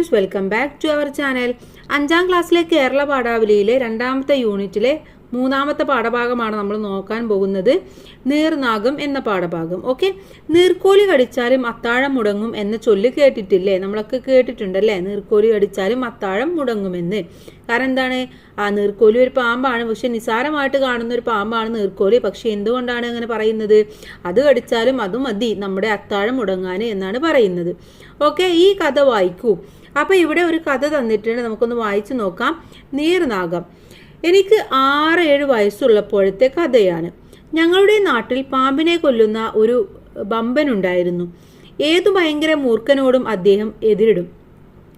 Friends welcome back to our channel അഞ്ചാം ക്ലാസ്സിലെ കേരള പാഠാവലിയിലെ രണ്ടാമത്തെ യൂണിറ്റിലെ മൂന്നാമത്തെ പാഠഭാഗമാണ് നമ്മൾ നോക്കാൻ പോകുന്നത്. നീർനാഗം എന്ന പാഠഭാഗം. ഓക്കെ? നീർക്കോലി കടിച്ചാലും അത്താഴം മുടങ്ങും എന്ന ചൊല്ല് കേട്ടിട്ടില്ലേ? നമ്മളൊക്കെ കേട്ടിട്ടുണ്ടല്ലേ? നീർക്കോലി കടിച്ചാലും അത്താഴം മുടങ്ങുമെന്ന്. കാരണം എന്താണ്? ആ നീർക്കോലി ഒരു പാമ്പാണ്. പക്ഷെ നിസാരമായിട്ട് കാണുന്ന ഒരു പാമ്പാണ് നീർക്കോലി. പക്ഷെ എന്തുകൊണ്ടാണ് അങ്ങനെ പറയുന്നത്? അത് കടിച്ചാലും അത് മതി. നമ്മുടെ അത്താഴം മുടങ്ങാൻ എന്നാണ് പറയുന്നത്. ഓക്കെ? ഈ കഥ വായിക്കൂ. അപ്പൊ ഇവിടെ ഒരു കഥ തന്നിട്ടുണ്ട്. നമുക്കൊന്ന് വായിച്ചു നോക്കാം. നീർനാഗം. എനിക്ക് ആറ് ഏഴ് വയസ്സുള്ളപ്പോഴത്തെ കഥയാണ്. ഞങ്ങളുടെ നാട്ടിൽ പാമ്പിനെ കൊല്ലുന്ന ഒരു ബമ്പനുണ്ടായിരുന്നു. ഏതു ഭയങ്കര മൂർഖനോടും അദ്ദേഹം എതിരിടും.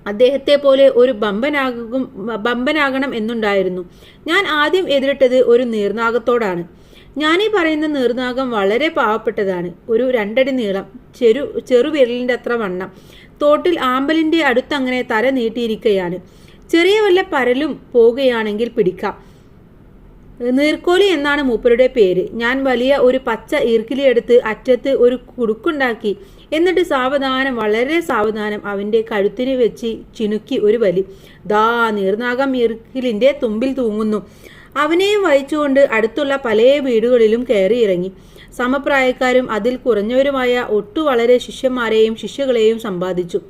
അദ്ദേഹത്തെ പോലെ ഒരു ബമ്പനാകും ബമ്പനാകണം എന്നുണ്ടായിരുന്നു. ഞാൻ ആദ്യം എതിരിട്ടത് ഒരു നീർനാഗത്തോടാണ്. ഞാനീ പറയുന്ന നീർനാഗം വളരെ പാവപ്പെട്ടതാണ്. ഒരു രണ്ടടി നീളം ചെറു ചെറുവിരലിന്റെ അത്ര വണ്ണം. തോട്ടിൽ ആമ്പലിന്റെ അടുത്തങ്ങനെ തല നീട്ടിയിരിക്കുകയാണ് ചെറിയ വല്ല പരലും പോകുകയാണെങ്കിൽ പിടിക്കാം. നീർക്കോലി എന്നാണ് മൂപ്പരുടെ പേര്. ഞാൻ വലിയ ഒരു പച്ച ഈർക്കിലിയെടുത്ത് അറ്റത്ത് ഒരു കുടുക്കുണ്ടാക്കി. എന്നിട്ട് സാവധാനം വളരെ സാവധാനം അവന്റെ കഴുത്തിന് വെച്ച് ചിനുക്കി ഒരു വലി. ദാ നീർനാഗം ഈർക്കിലിന്റെ തുമ്പിൽ തൂങ്ങുന്നു. അവനെയും വഹിച്ചുകൊണ്ട് അടുത്തുള്ള പല വീടുകളിലും കയറി ഇറങ്ങി സമപ്രായക്കാരും അതിൽ കുറഞ്ഞവരുമായ ഒട്ടു വളരെ ശിഷ്യന്മാരെയും ശിഷ്യകളെയും സമ്പാദിച്ചു.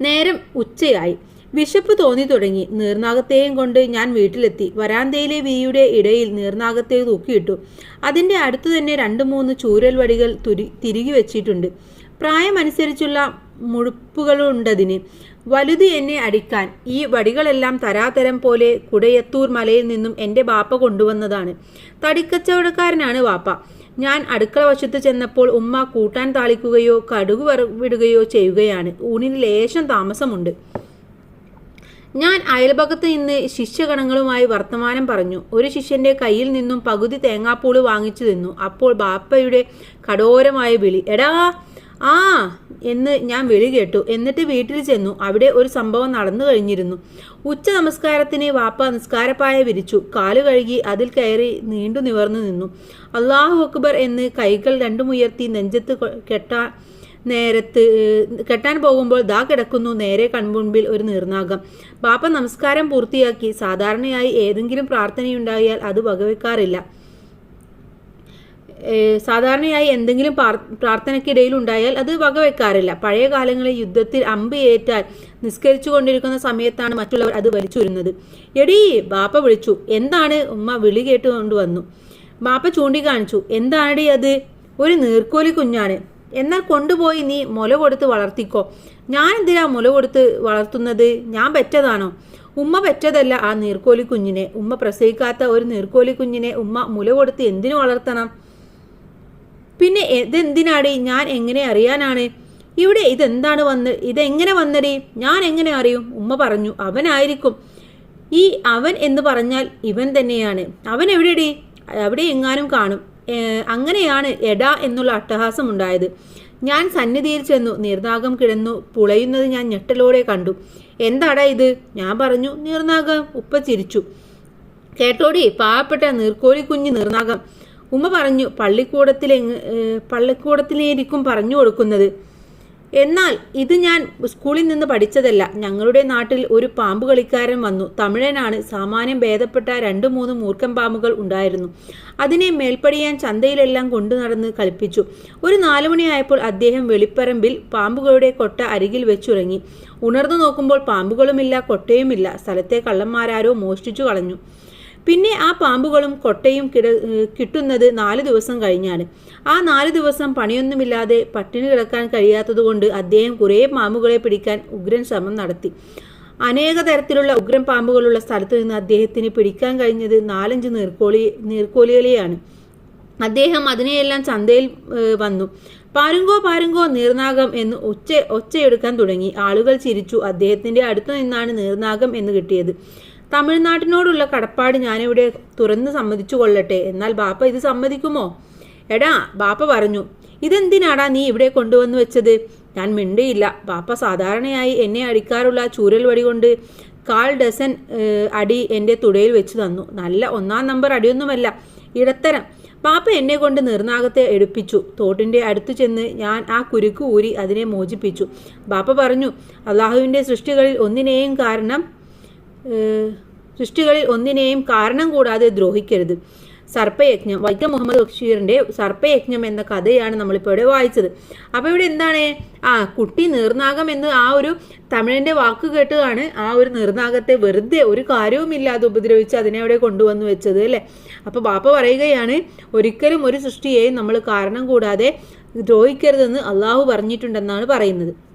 നേരം ഉച്ചയായി. വിശപ്പ് തോന്നി തുടങ്ങി. നീർനാഗത്തെയും കൊണ്ട് ഞാൻ വീട്ടിലെത്തി. വരാന്തയിലെ വീയുടെ ഇടയിൽ നീർനാഗത്തെ തൂക്കിയിട്ടു. അതിന്റെ അടുത്തു തന്നെ രണ്ട് മൂന്ന് ചൂരൽ വടികൾ തുരി തിരികെ വെച്ചിട്ടുണ്ട്. പ്രായമനുസരിച്ചുള്ള മുഴുപ്പുകളുണ്ടതിന്. വലുത് എന്നെ അടിക്കാൻ. ഈ വടികളെല്ലാം തരാതരം പോലെ കുടയത്തൂർ മലയിൽ നിന്നും എന്റെ ബാപ്പ കൊണ്ടുവന്നതാണ്. തടിക്കച്ചവടക്കാരനാണ് വാപ്പ ഞാൻ അടുക്കള വശത്ത് ചെന്നപ്പോൾ ഉമ്മ കൂട്ടാൻ താളിക്കുകയോ കടുക് വിടുകയോ ചെയ്യുകയാണ്. ഊണിന് ലേശം താമസമുണ്ട്. ഞാൻ അയൽപക്കത്ത് നിന്ന് ശിഷ്യഗണങ്ങളുമായി വർത്തമാനം പറഞ്ഞു. ഒരു ശിഷ്യന്റെ കയ്യിൽ നിന്നും പകുതി തേങ്ങാപ്പൂൾ വാങ്ങിച്ചു തിന്നു. അപ്പോൾ ബാപ്പയുടെ കടോരമായ വിളി എടാ ആ എന്ന് ഞാൻ വിളി കേട്ടു. എന്നിട്ട് വീട്ടിൽ ചെന്നു. അവിടെ ഒരു സംഭവം നടന്നു കഴിഞ്ഞിരുന്നു. ഉച്ച നമസ്കാരത്തിന് വാപ്പ നിസ്കാരപ്പായ വിരിച്ചു. കാലു കഴുകി അതിൽ കയറി നീണ്ടു നിവർന്നു നിന്നു. അള്ളാഹു അക്ബർ എന്ന് കൈകൾ രണ്ടുമുയർത്തി നെഞ്ചത്ത് കെട്ടാൻ നേരത്ത് കെട്ടാൻ പോകുമ്പോൾ ദാ കിടക്കുന്നു നേരെ കൺമുൻപിൽ ഒരു നീർനാഗം. ബാപ്പ നമസ്കാരം പൂർത്തിയാക്കി സാധാരണയായി ഏതെങ്കിലും പ്രാർത്ഥനയുണ്ടായാൽ അത് വകവെക്കാറില്ല. സാധാരണയായി എന്തെങ്കിലും പ്രാർത്ഥനയ്ക്കിടയിൽ ഉണ്ടായാൽ അത് വകവെക്കാറില്ല. പഴയ കാലങ്ങളിൽ യുദ്ധത്തിൽ അമ്പ് ഏറ്റാൽ നിസ്കരിച്ചു കൊണ്ടിരിക്കുന്ന സമയത്താണ് മറ്റുള്ളവർ അത് വലിച്ചു വരുന്നത് എടീ ബാപ്പ വിളിച്ചു എന്താണ്? ഉമ്മ വിളി കേട്ടുകൊണ്ട് വന്നു. ബാപ്പ ചൂണ്ടിക്കാണിച്ചു എന്താണടി അത്? ഒരു നീർക്കോലി കുഞ്ഞാണ്. എന്നാൽ കൊണ്ടുപോയി നീ മുല കൊടുത്ത് വളർത്തിക്കോ. ഞാൻ എന്തിനാ മുല കൊടുത്ത് വളർത്തുന്നത്? ഞാൻ പെറ്റതാണോ? ഉമ്മ പെറ്റതല്ല ആ നീർക്കോലി കുഞ്ഞിനെ. ഉമ്മ പ്രസവിക്കാത്ത ഒരു നീർക്കോലി കുഞ്ഞിനെ ഉമ്മ മുല കൊടുത്ത് എന്തിനു വളർത്തണം? പിന്നെ ഇതെന്തിനാടി? ഞാൻ എങ്ങനെ അറിയാനാണ്? ഇവിടെ ഇതെന്താണ് വന്ന് ഇതെങ്ങനെ വന്നടി? ഞാൻ എങ്ങനെ അറിയും? ഉമ്മ പറഞ്ഞു അവനായിരിക്കും. ഈ അവൻ എന്ന് പറഞ്ഞാൽ ഇവൻ തന്നെയാണ്. അവൻ എവിടെ അവിടെ എങ്ങാനും കാണും. അങ്ങനെയാണ് എട എന്നുള്ള അട്ടഹാസം ഉണ്ടായത്. ഞാൻ സന്നിധിയിൽ ചെന്നു നീർനാഗം കിടന്നു പുളയുന്നത് ഞാൻ ഞെട്ടലോടെ കണ്ടു. എന്താടാ ഇത്? ഞാൻ പറഞ്ഞു നീർനാഗം ഉപ്പ ചിരിച്ചു. കേട്ടോടി പാവപ്പെട്ട നീർക്കോലി കുഞ്ഞ് നീർനാഗം. ഉമ്മ പറഞ്ഞു പള്ളിക്കൂടത്തിലെ പള്ളിക്കൂടത്തിലേരിക്കും പറഞ്ഞു കൊടുക്കുന്നത്. എന്നാൽ ഇത് ഞാൻ സ്കൂളിൽ നിന്ന് പഠിച്ചതല്ല. ഞങ്ങളുടെ നാട്ടിൽ ഒരു പാമ്പ് കളിക്കാരൻ വന്നു. തമിഴനാണ്. സാമാന്യം ഭേദപ്പെട്ട രണ്ട് മൂന്ന് മൂർഖൻ പാമ്പുകൾ ഉണ്ടായിരുന്നു. അതിനെ മേൽപ്പടിയാൻ ചന്തയിലെല്ലാം കൊണ്ടു നടന്ന് കളിപ്പിച്ചു. ഒരു നാലുമണിയായപ്പോൾ അദ്ദേഹം വെളിപ്പറമ്പിൽ പാമ്പുകളുടെ കൊട്ട അരികിൽ വെച്ചുറങ്ങി. ഉണർന്നു നോക്കുമ്പോൾ പാമ്പുകളുമില്ല കൊട്ടയുമില്ല. സ്ഥലത്തെ കള്ളന്മാരാരോ മോഷ്ടിച്ചു കളഞ്ഞു. പിന്നെ ആ പാമ്പുകളും കൊട്ടയും കിട കിട്ടുന്നത് നാല് ദിവസം കഴിഞ്ഞാണ്. ആ നാല് ദിവസം പണിയൊന്നുമില്ലാതെ പട്ടിണി കിടക്കാൻ കഴിയാത്തതുകൊണ്ട് അദ്ദേഹം കുറേ പാമ്പുകളെ പിടിക്കാൻ ഉഗ്രൻ ശ്രമം നടത്തി. അനേക തരത്തിലുള്ള ഉഗ്രൻ പാമ്പുകളുള്ള സ്ഥലത്ത് നിന്ന് അദ്ദേഹത്തിന് പിടിക്കാൻ കഴിഞ്ഞത് നാലഞ്ച് നീർക്കോളി നീർക്കോലികളെയാണ്. അദ്ദേഹം അതിനെയെല്ലാം ചന്തയിൽ വന്നു. പാരുങ്കോ പാരുങ്കോ നീർനാഗം എന്ന് ഒച്ച ഒച്ചയെടുക്കാൻ തുടങ്ങി. ആളുകൾ ചിരിച്ചു. അദ്ദേഹത്തിന്റെ അടുത്തു നിന്നാണ് നീർനാഗം എന്ന് കിട്ടിയത്. തമിഴ്നാട്ടിനോടുള്ള കടപ്പാട് ഞാനിവിടെ തുറന്ന് സമ്മതിച്ചു കൊള്ളട്ടെ. എന്നാൽ ബാപ്പ ഇത് സമ്മതിക്കുമോ? എടാ ബാപ്പ പറഞ്ഞു ഇതെന്തിനാടാ നീ ഇവിടെ കൊണ്ടുവന്നു വെച്ചത്? ഞാൻ മിണ്ടിയില്ല. ബാപ്പ സാധാരണയായി എന്നെ അടിക്കാറുള്ള ചൂരൽ വടി കൊണ്ട് കാൽ ഡസൻ അടി എന്റെ തുടയിൽ വെച്ച് തന്നു. നല്ല ഒന്നാം നമ്പർ അടിയൊന്നുമല്ല ഇടത്തരം. പാപ്പ എന്നെ കൊണ്ട് നിർനാഗത്തെ എടുപ്പിച്ചു. തോട്ടിന്റെ അടുത്ത് ചെന്ന് ഞാൻ ആ കുരുക്ക് ഊരി അതിനെ മോചിപ്പിച്ചു. ബാപ്പ പറഞ്ഞു അള്ളാഹുവിന്റെ സൃഷ്ടികളിൽ ഒന്നിനെയും കാരണം സൃഷ്ടികളിൽ ഒന്നിനെയും കാരണം കൂടാതെ ദ്രോഹിക്കരുത്. സർപ്പയജ്ഞം. വൈക്കം മുഹമ്മദ് ബഷീറിന്റെ സർപ്പയജ്ഞം എന്ന കഥയാണ് നമ്മളിപ്പോൾ ഇവിടെ വായിച്ചത്. അപ്പോൾ ഇവിടെ എന്താണ്? ആ കുട്ടി നീർനാഗം എന്ന് ആ ഒരു തമിഴിന്റെ വാക്ക് കേട്ടതാണ് ആ ഒരു നീർനാഗത്തെ വെറുതെ ഒരു കാര്യവുമില്ലാതെ ഉപദ്രവിച്ച് അതിനെ അവിടെ കൊണ്ടുവന്നു വെച്ചത് അല്ലേ? അപ്പോൾ ബാപ്പ പറയുകയാണ് ഒരിക്കലും ഒരു സൃഷ്ടിയെയും നമ്മൾ കാരണം കൂടാതെ ദ്രോഹിക്കരുതെന്ന് അള്ളാഹു പറഞ്ഞിട്ടുണ്ടെന്നാണ് പറയുന്നത്.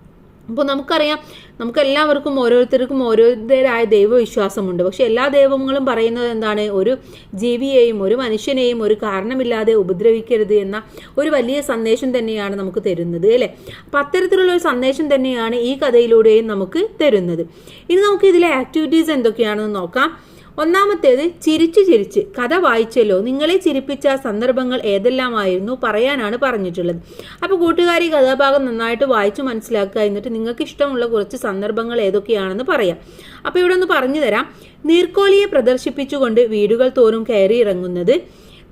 അപ്പോൾ നമുക്കറിയാം നമുക്ക് എല്ലാവർക്കും ഓരോരുത്തർക്കും ഓരോരുത്തരായ ദൈവവിശ്വാസമുണ്ട്. പക്ഷെ എല്ലാ ദൈവങ്ങളും പറയുന്നത് എന്താണ്? ഒരു ജീവിയെയും ഒരു മനുഷ്യനെയും ഒരു കാരണമില്ലാതെ ഉപദ്രവിക്കരുത് എന്ന ഒരു വലിയ സന്ദേശം തന്നെയാണ് നമുക്ക് തരുന്നത് അല്ലേ? അപ്പം അത്തരത്തിലുള്ള ഒരു സന്ദേശം തന്നെയാണ് ഈ കഥയിലൂടെയും നമുക്ക് തരുന്നത്. ഇനി നമുക്ക് ഇതിലെ ആക്ടിവിറ്റീസ് എന്തൊക്കെയാണെന്ന് നോക്കാം. ഒന്നാമത്തേത് ചിരിച്ചു ചിരിച്ച്. കഥ വായിച്ചല്ലോ. നിങ്ങളെ ചിരിപ്പിച്ച സന്ദർഭങ്ങൾ ഏതെല്ലാമായിരുന്നു പറയാനാണ് പറഞ്ഞിട്ടുള്ളത്. അപ്പോൾ കൂട്ടുകാരി കഥാഭാഗം നന്നായിട്ട് വായിച്ചു മനസ്സിലാക്കുക എന്നിട്ട് നിങ്ങൾക്ക് ഇഷ്ടമുള്ള കുറച്ച് സന്ദർഭങ്ങൾ ഏതൊക്കെയാണെന്ന് പറയാം. അപ്പോൾ ഇവിടെ ഒന്ന് പറഞ്ഞു തരാം. നീർക്കോലിയെ പ്രദർശിപ്പിച്ചുകൊണ്ട് വീടുകൾ തോറും കയറി ഇറങ്ങുന്നത്.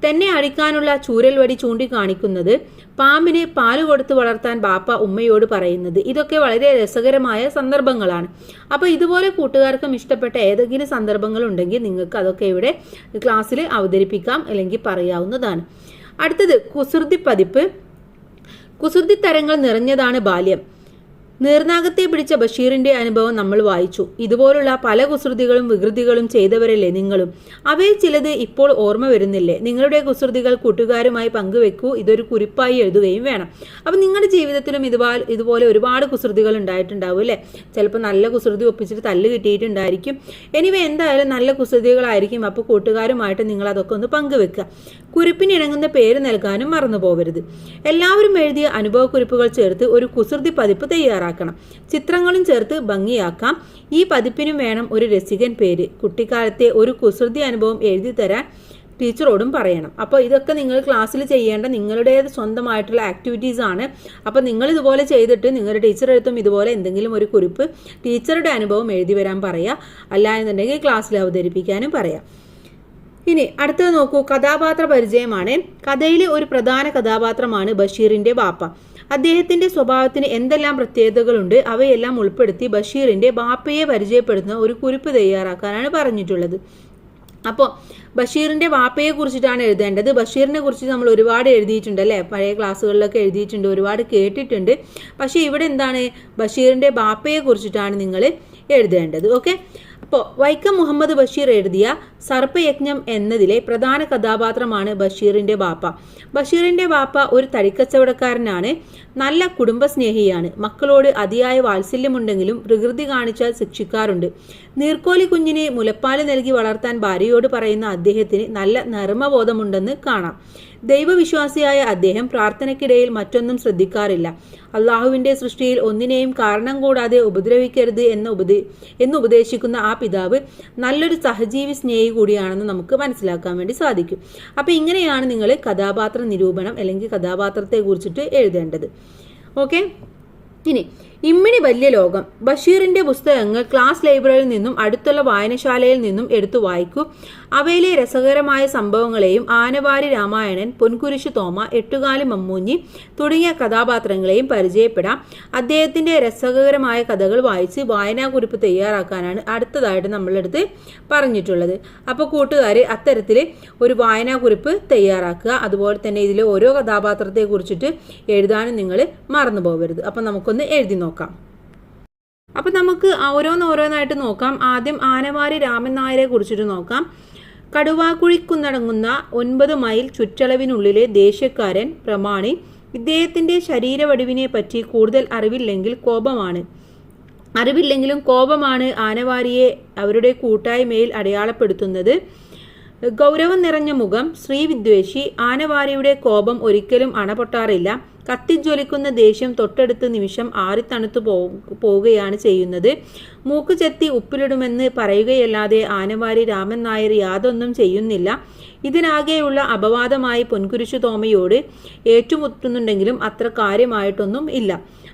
തന്നെ അടിക്കാനുള്ള ചൂരൽ വടി ചൂണ്ടിക്കാണിക്കുന്നത് പാമ്പിനെ പാൽ കൊടുത്ത് വളർത്താൻ ബാപ്പ ഉമ്മയോട് പറയുന്നത്. ഇതൊക്കെ വളരെ രസകരമായ സന്ദർഭങ്ങളാണ്. അപ്പോൾ ഇതുപോലെ കൂട്ടുകാർക്കും ഇഷ്ടപ്പെട്ട ഏതെങ്കിലും സന്ദർഭങ്ങൾ ഉണ്ടെങ്കിൽ നിങ്ങൾക്ക് അതൊക്കെ ഇവിടെ ക്ലാസ്സിൽ അവതരിപ്പിക്കാം അല്ലെങ്കിൽ പറയാവുന്നതാണ്. അടുത്തത് കുസൃതി പതിപ്പ് കുസൃതി തരങ്ങൾ നിറഞ്ഞതാണ് ബാല്യം. നീർനാഗത്തെ പിടിച്ച ബഷീറിന്റെ അനുഭവം നമ്മൾ വായിച്ചു. ഇതുപോലുള്ള പല കുസൃതികളും വികൃതികളും ചെയ്തവരല്ലേ നിങ്ങളും? അവയിൽ ചിലത് ഇപ്പോൾ ഓർമ്മ വരുന്നില്ലേ? നിങ്ങളുടെ കുസൃതികൾ കൂട്ടുകാരുമായി പങ്കുവെക്കൂ. ഇതൊരു കുറിപ്പായി എഴുതുകയും വേണം. അപ്പം നിങ്ങളുടെ ജീവിതത്തിലും ഇതുപോലെ ഇതുപോലെ ഒരുപാട് കുസൃതികൾ ഉണ്ടായിട്ടുണ്ടാവും അല്ലേ? ചിലപ്പോൾ നല്ല കുസൃതി ഒപ്പിച്ചിട്ട് തല്ല് കിട്ടിയിട്ടുണ്ടായിരിക്കും. എനിവേ എന്തായാലും നല്ല കുസൃതികളായിരിക്കും. അപ്പോൾ കൂട്ടുകാരുമായിട്ട് നിങ്ങൾ അതൊക്കെ ഒന്ന് പങ്കുവെക്കുക. കുറിപ്പിന് ഇണങ്ങുന്ന പേര് നൽകാനും മറന്നു പോകരുത് എല്ലാവരും എഴുതിയ അനുഭവക്കുറിപ്പുകൾ ചേർത്ത് ഒരു കുസൃതി പതിപ്പ് തയ്യാറാക്കണം ചിത്രങ്ങളും ചേർത്ത് ഭംഗിയാക്കാം. ഈ പതിപ്പിനും വേണം ഒരു രസികൻ പേര്. കുട്ടിക്കാലത്തെ ഒരു കുസൃതി അനുഭവം എഴുതി തരാൻ ടീച്ചറോടും പറയണം. അപ്പോൾ ഇതൊക്കെ നിങ്ങൾ ക്ലാസ്സിൽ ചെയ്യേണ്ട നിങ്ങളുടെ സ്വന്തമായിട്ടുള്ള ആക്ടിവിറ്റീസ് ആണ്. അപ്പോൾ നിങ്ങൾ ഇതുപോലെ ചെയ്തിട്ട് നിങ്ങളുടെ ടീച്ചറെടുത്തും ഇതുപോലെ എന്തെങ്കിലും ഒരു കുറിപ്പ് ടീച്ചറുടെ അനുഭവം എഴുതി വരാൻ പറയുക അല്ല എന്നുണ്ടെങ്കിൽ ക്ലാസ്സിൽ അവതരിപ്പിക്കാനും പറയാം. ഇനി അടുത്തത് നോക്കൂ കഥാപാത്ര പരിചയമാണ്. കഥയിലെ ഒരു പ്രധാന കഥാപാത്രമാണ് ബഷീറിന്റെ ബാപ്പ അദ്ദേഹത്തിന്റെ സ്വഭാവത്തിന് എന്തെല്ലാം പ്രത്യേകതകളുണ്ട് അവയെല്ലാം ഉൾപ്പെടുത്തി ബഷീറിന്റെ ബാപ്പയെ പരിചയപ്പെടുത്തുന്ന ഒരു കുറിപ്പ് തയ്യാറാക്കാനാണ് പറഞ്ഞിട്ടുള്ളത്. അപ്പോൾ ബഷീറിന്റെ വാപ്പയെ കുറിച്ചിട്ടാണ് എഴുതേണ്ടത്. ബഷീറിനെ കുറിച്ച് നമ്മൾ ഒരുപാട് എഴുതിയിട്ടുണ്ട് അല്ലേ? പഴയ ക്ലാസ്സുകളിലൊക്കെ എഴുതിയിട്ടുണ്ട് ഒരുപാട് കേട്ടിട്ടുണ്ട്. പക്ഷേ ഇവിടെ എന്താണ്? ബഷീറിന്റെ ബാപ്പയെ കുറിച്ചിട്ടാണ് നിങ്ങൾ എഴുതേണ്ടത്. ഓക്കെ? അപ്പോൾ വൈക്കം മുഹമ്മദ് ബഷീർ എഴുതിയ സർപ്പയജ്ഞം എന്നതിലെ പ്രധാന കഥാപാത്രമാണ് ബഷീറിന്റെ ബാപ്പ ബഷീറിന്റെ ബാപ്പ ഒരു തടിക്കച്ചവടക്കാരനാണ് നല്ല കുടുംബസ്നേഹിയാണ്. മക്കളോട് അതിയായ വാത്സല്യമുണ്ടെങ്കിലും പ്രകൃതി കാണിച്ചാൽ ശിക്ഷിക്കാറുണ്ട്. നീർക്കോലി കുഞ്ഞിനെ മുലപ്പാൽ നൽകി വളർത്താൻ ഭാര്യയോട് പറയുന്ന അദ്ദേഹത്തിന് നല്ല നർമ്മബോധമുണ്ടെന്ന് കാണാം. ദൈവവിശ്വാസിയായ അദ്ദേഹം പ്രാർത്ഥനയ്ക്കിടയിൽ മറ്റൊന്നും ശ്രദ്ധിക്കാറില്ല. അള്ളാഹുവിന്റെ സൃഷ്ടിയിൽ ഒന്നിനെയും കാരണം കൂടാതെ ഉപദ്രവിക്കരുത് എന്ന് ഉപദേ എന്ന് ഉപദേശിക്കുന്ന ആ പിതാവ് നല്ലൊരു സഹജീവി സ്നേഹി കൂടിയാണെന്ന് നമുക്ക് മനസ്സിലാക്കാൻ വേണ്ടി സാധിക്കും. അപ്പോൾ ഇങ്ങനെയാണ് നിങ്ങൾ കഥാപാത്ര നിരൂപണം അല്ലെങ്കിൽ കഥാപാത്രത്തെ കുറിച്ചിട്ട് എഴുതേണ്ടത്. ഓക്കെ ഇനി ഇമ്മിണി വലിയ ലോകം. ബഷീറിന്റെ പുസ്തകങ്ങൾ ക്ലാസ് ലൈബ്രറിയിൽ നിന്നും അടുത്തുള്ള വായനശാലയിൽ നിന്നും എടുത്തു വായിക്കൂ. അവയിലെ രസകരമായ സംഭവങ്ങളെയും ആനവാരി രാമായണൻ പൊൻകുരിശു തോമ എട്ടുകാലി മമ്മൂഞ്ഞി തുടങ്ങിയ കഥാപാത്രങ്ങളെയും പരിചയപ്പെടാം. അദ്ദേഹത്തിന്റെ രസകരമായ കഥകൾ വായിച്ച് വായനാക്കുറിപ്പ് തയ്യാറാക്കാനാണ് അടുത്തതായിട്ട് നമ്മളെടുത്ത് പറഞ്ഞിട്ടുള്ളത്. അപ്പോൾ കൂട്ടുകാർ അത്തരത്തിൽ ഒരു വായനാക്കുറിപ്പ് തയ്യാറാക്കുക. അതുപോലെ തന്നെ ഇതിലെ ഓരോ കഥാപാത്രത്തെ കുറിച്ചിട്ട് എഴുതാനും നിങ്ങൾ മറന്നു പോകരുത് അപ്പം നമുക്കൊന്ന് എഴുതി നോക്കാം. അപ്പം നമുക്ക് ഓരോന്നോരോന്നായിട്ട് നോക്കാം. ആദ്യം ആനവാരി രാമൻ നായരെ കുറിച്ചിട്ട് നോക്കാം. കടുവാക്കുഴിക്കുന്നടങ്ങുന്ന ഒൻപത് മൈൽ ചുറ്റളവിനുള്ളിലെ ദേശക്കാരൻ പ്രമാണി. ഇദ്ദേഹത്തിന്റെ ശരീരവടിവിനെ പറ്റി കൂടുതൽ അറിവില്ലെങ്കിൽ കോപമാണ്. അറിവില്ലെങ്കിലും കോപമാണ് ആനവാരിയെ അവരുടെ കൂട്ടായ്മയിൽ അടയാളപ്പെടുത്തുന്നത്. ഗൗരവം നിറഞ്ഞ മുഖം ശ്രീവിദ്വേഷി ആനവാരിയുടെ കോപം ഒരിക്കലും അണപൊട്ടാറില്ല. കത്തിജ്വലിക്കുന്ന ദേഷ്യം തൊട്ടടുത്ത നിമിഷം ആറിത്തണുത്തു പോവുകയാണ് ചെയ്യുന്നത്. മൂക്ക് ചെത്തി ഉപ്പിലിടുമെന്ന് പറയുകയല്ലാതെ ആനവാരി രാമൻ നായർ യാതൊന്നും ചെയ്യുന്നില്ല. ഇതിനാകെയുള്ള അപവാദമായി പൊൻകുരിശു തോമയോട് ഏറ്റുമുട്ടുന്നുണ്ടെങ്കിലും അത്ര കാര്യമായിട്ടൊന്നും ഇല്ല.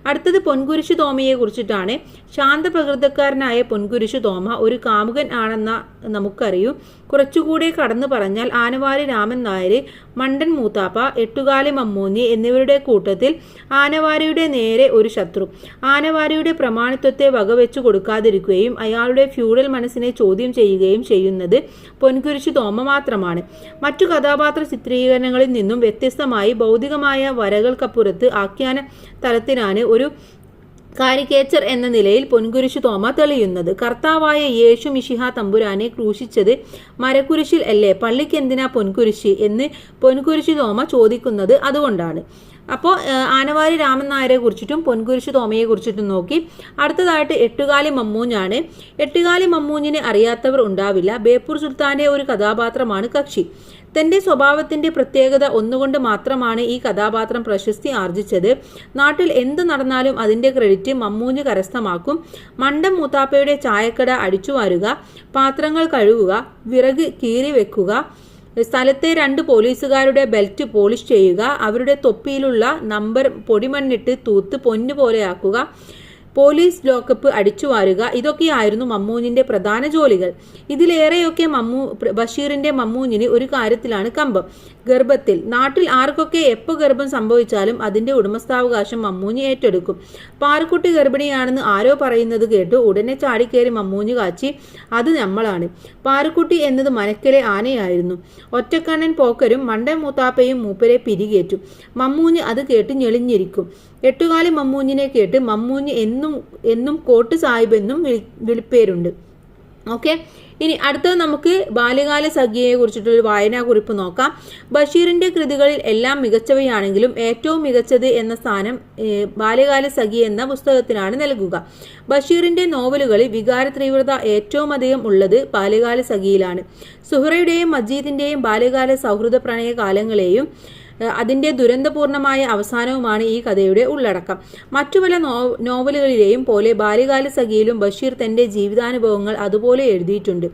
അടുത്തത് പൊൻകുരിശു തോമയെ കുറിച്ചിട്ടാണ്. ശാന്തപ്രകൃതക്കാരനായ പൊൻകുരിശു തോമ ഒരു കാമുകൻ ആണെന്ന നമുക്കറിയൂ. കുറച്ചുകൂടി കടന്നു പറഞ്ഞാൽ ആനവാലി രാമൻ നായർ മണ്ടൻ മൂത്താപ്പ എട്ടുകാലി മമ്മൂഞ്ഞി എന്നിവരുടെ കൂട്ടത്തിൽ ആനവാരിയുടെ നേരെ ഒരു ശത്രു. ആനവാരിയുടെ പ്രമാണിത്വത്തെ വകവെച്ചു കൊടുക്കാതിരിക്കുകയും അയാളുടെ ഫ്യൂഡൽ മനസ്സിനെ ചോദ്യം ചെയ്യുകയും ചെയ്യുന്നത് പൊൻകുരിശു തോമ മാത്രമാണ്. മറ്റു കഥാപാത്ര ചിത്രീകരണങ്ങളിൽ നിന്നും വ്യത്യസ്തമായി ഭൗതികമായ വരകൾക്കപ്പുറത്ത് ആഖ്യാന തലത്തിനാണ് ഒരു കാരിക്കേച്ചർ എന്ന നിലയിൽ പൊൻകുരിശു തോമ തെളിയുന്നത്. കർത്താവായ യേശു മിഷിഹ തമ്പുരാനെ ക്രൂശിച്ചത് മരക്കുരിശിൽ അല്ലേ? പള്ളിക്കെന്തിനാ പൊൻകുരിശി എന്ന് പൊൻകുരിശു തോമ ചോദിക്കുന്നത് അതുകൊണ്ടാണ്. അപ്പോൾ ആനവാരി രാമൻ നായരെ കുറിച്ചിട്ടും പൊൻകുരിശു തോമയെ കുറിച്ചിട്ടും നോക്കി. അടുത്തതായിട്ട് എട്ടുകാലി മമ്മൂഞ്ഞാണ്. എട്ടുകാലി മമ്മൂഞ്ഞിനെ അറിയാത്തവർ ഉണ്ടാവില്ല. ബേപ്പൂർ സുൽത്താന്റെ ഒരു കഥാപാത്രമാണ് കക്ഷി. തന്റെ സ്വഭാവത്തിന്റെ പ്രത്യേകത ഒന്നുകൊണ്ട് മാത്രമാണ് ഈ കഥാപാത്രം പ്രശസ്തി ആർജിച്ചത്. നാട്ടിൽ എന്ത് നടന്നാലും അതിന്റെ ക്രെഡിറ്റ് മമ്മൂഞ്ഞ് കരസ്ഥമാക്കും. മണ്ടം മൂത്താപ്പയുടെ ചായക്കട അടിച്ചുവാരുക പാത്രങ്ങൾ കഴുകുക വിറക് കീറി വെക്കുക സ്ഥലത്തെ രണ്ട് പോലീസുകാരുടെ ബെൽറ്റ് പോളിഷ് ചെയ്യുക അവരുടെ തൊപ്പിയിലുള്ള നമ്പർ പൊടിമണ്ണിട്ട് തൂത്ത് പൊന്ന് പോലെയാക്കുക പോലീസ് ലോക്കപ്പ് അടിച്ചു വാരുക ഇതൊക്കെയായിരുന്നു മമ്മൂഞ്ഞിന്റെ പ്രധാന ജോലികൾ. ഇതിലേറെയൊക്കെ മമ്മൂ ബഷീറിന്റെ മമ്മൂഞ്ഞിന് ഒരു കാര്യത്തിലാണ് കമ്പം. ഗർഭത്തിൽ. നാട്ടിൽ ആർക്കൊക്കെ എപ്പോൾ ഗർഭം സംഭവിച്ചാലും അതിന്റെ ഉടമസ്ഥാവകാശം മമ്മൂഞ്ഞ് ഏറ്റെടുക്കും. പാറക്കുട്ടി ഗർഭിണിയാണെന്ന് ആരോ പറയുന്നത് കേട്ടു ഉടനെ ചാടിക്കേറി മമ്മൂഞ്ഞ് കാച്ചി അത് നമ്മളാണ് പാറക്കുട്ടി എന്നത് മനക്കലെ ആനയായിരുന്നു. ഒറ്റക്കണ്ണൻ പോക്കരും മണ്ടൻ മൂത്താപ്പയും മൂപ്പരെ പിരികേറ്റു. മമ്മൂഞ്ഞ് അത് കേട്ട് ഞെളിഞ്ഞിരിക്കും. എട്ടുകാലി മമ്മൂഞ്ഞിനെ കേട്ട് മമ്മൂഞ്ഞ് എന്നും എന്നും കോട്ട് സാഹിബ് എന്നും വിളി വിളിപ്പേരുണ്ട്. ഓക്കെ ഇനി അടുത്തത് നമുക്ക് ബാല്യകാല സഖിയെ കുറിച്ചിട്ടൊരു വായനാകുറിപ്പ് നോക്കാം. ബഷീറിന്റെ കൃതികളിൽ എല്ലാം മികച്ചവയാണെങ്കിലും ഏറ്റവും മികച്ചത് എന്ന സ്ഥാനം ബാല്യകാല സഖി എന്ന പുസ്തകത്തിനാണ് നൽകുക. ബഷീറിന്റെ നോവലുകളിൽ വികാര തീവ്രത ഏറ്റവും അധികം ഉള്ളത് ബാല്യകാല സഖിയിലാണ്. സുഹറയുടെയും മജീദിന്റെയും ബാല്യകാല സൗഹൃദ പ്രണയ കാലങ്ങളെയും അതിന്റെ ദുരന്തപൂർണമായ അവസാനവുമാണ് ഈ കഥയുടെ ഉള്ളടക്കം. മറ്റു പല നോവലുകളിലെയും പോലെ ബാല്യകാല സഖിയിലും ബഷീർ തന്റെ ജീവിതാനുഭവങ്ങൾ അതുപോലെ എഴുതിയിട്ടുണ്ട്.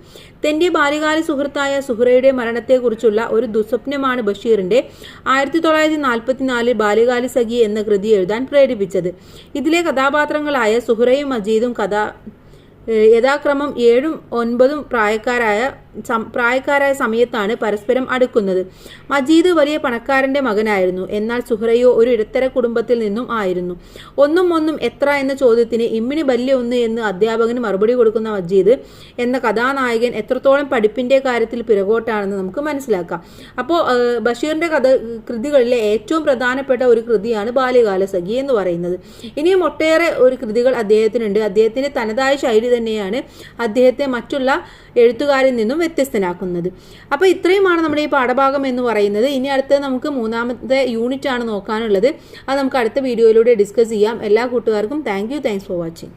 തന്റെ ബാല്യകാല സുഹൃത്തായ സുഹറയുടെ മരണത്തെക്കുറിച്ചുള്ള ഒരു ദുസ്വപ്നമാണ് ബഷീറിന്റെ ആയിരത്തി തൊള്ളായിരത്തി നാൽപ്പത്തിനാലിൽ ബാല്യകാല സഖി എന്ന കൃതി എഴുതാൻ പ്രേരിപ്പിച്ചത്. ഇതിലെ കഥാപാത്രങ്ങളായ സുഹറയും മജീദും കഥ യഥാക്രമം ഏഴും ഒൻപതും പ്രായക്കാരായ പ്രായക്കാരായ സമയത്താണ് പരസ്പരം അടുക്കുന്നത്. മജീദ് വലിയ പണക്കാരന്റെ മകനായിരുന്നു. എന്നാൽ സുഹ്രയോ ഒരു ഇടത്തര കുടുംബത്തിൽ നിന്നും ആയിരുന്നു. ഒന്നും ഒന്നും എത്ര എന്ന ചോദ്യത്തിന് ഇമ്മിണി ബല്യ ഒന്ന് എന്ന് അധ്യാപകന് മറുപടി കൊടുക്കുന്ന മജീദ് എന്ന കഥാനായകൻ എത്രത്തോളം പഠിപ്പിന്റെ കാര്യത്തിൽ പിറകോട്ടാണെന്ന് നമുക്ക് മനസ്സിലാക്കാം. അപ്പോൾ ബഷീറിന്റെ കഥ കൃതികളിലെ ഏറ്റവും പ്രധാനപ്പെട്ട ഒരു കൃതിയാണ് ബാല്യകാല സഖി എന്ന് പറയുന്നത്. ഇനിയും ഒട്ടേറെ ഒരു കൃതികൾ അദ്ദേഹത്തിനുണ്ട്. അദ്ദേഹത്തിന്റെ തനതായ ശൈലി തന്നെയാണ് അദ്ദേഹത്തെ മറ്റുള്ള എഴുത്തുകാരിൽ നിന്നും വ്യത്യസ്തനാക്കുന്നത്. അപ്പോൾ ഇത്രയുമാണ് നമ്മുടെ ഈ പാഠഭാഗം എന്ന് പറയുന്നത്. ഇനി അടുത്ത് നമുക്ക് മൂന്നാമത്തെ യൂണിറ്റ് ആണ് നോക്കാനുള്ളത്. അത് നമുക്ക് അടുത്ത വീഡിയോയിലൂടെ ഡിസ്കസ് ചെയ്യാം. എല്ലാ കൂട്ടുകാർക്കും thank you. Thanks for watching.